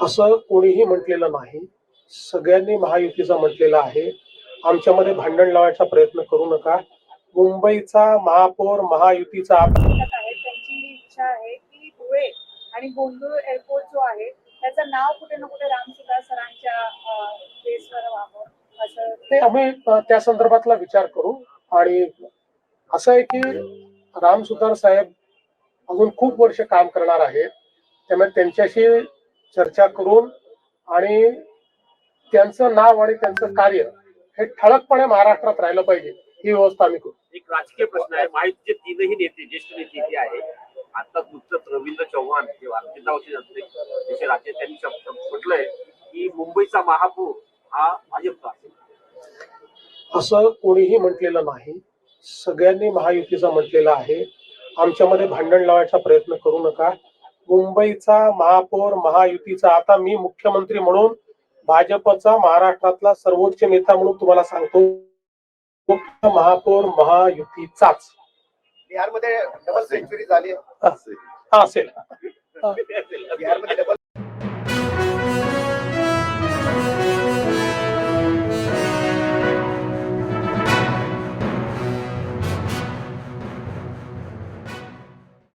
असं कोणीही म्हटलेलं नाही. सगळ्यांनी महायुतीचा म्हटलेलं आहे. आमच्यामध्ये भांडण लावायचा प्रयत्न करू नका. मुंबईचा महापौर महायुतीचा आहेत त्यांची इच्छा आहे की धुळे आणि गोंधळ एअरपोर्ट जो आहे त्याचं नाव कुठे ना कुठे रामसुधार सरांच्या बेसवर व्हावं असं ते आम्ही त्या संदर्भातला विचार करू. आणि असं आहे की राम सुतार साहेब अजून खूप वर्ष काम करणार आहेत. त्यामुळे त्यांच्याशी चर्चा करून आणि त्यांचं नाव आणि त्यांचं कार्य हे ठळकपणे महाराष्ट्रात राहिलं पाहिजे ही व्यवस्था आम्ही करू. एक राजकीय प्रश्न आहे. महायुतीचे तीनही नेते ज्येष्ठ नेते इथे आहे आता नुकतंच रवींद्र चव्हाण जे भारतीय जनता राज्य त्यांनी म्हटलंय की मुंबईचा महापौर हा भाजपचा असं कोणीही म्हटलेलं नाही. सगळ्यांनी महायुतीचा म्हटलेलं आहे. आमच्यामध्ये भांडण लावायचा प्रयत्न करू नका. मुंबईचा महापौर महायुतीचा. आता मी मुख्यमंत्री म्हणून भाजपचा महाराष्ट्रातला सर्वोच्च नेता म्हणून तुम्हाला सांगतो महापौर महायुतीचाच. बिहारमध्ये डबल सेंचुरी झाली हा असेल. बिहारमध्ये डबल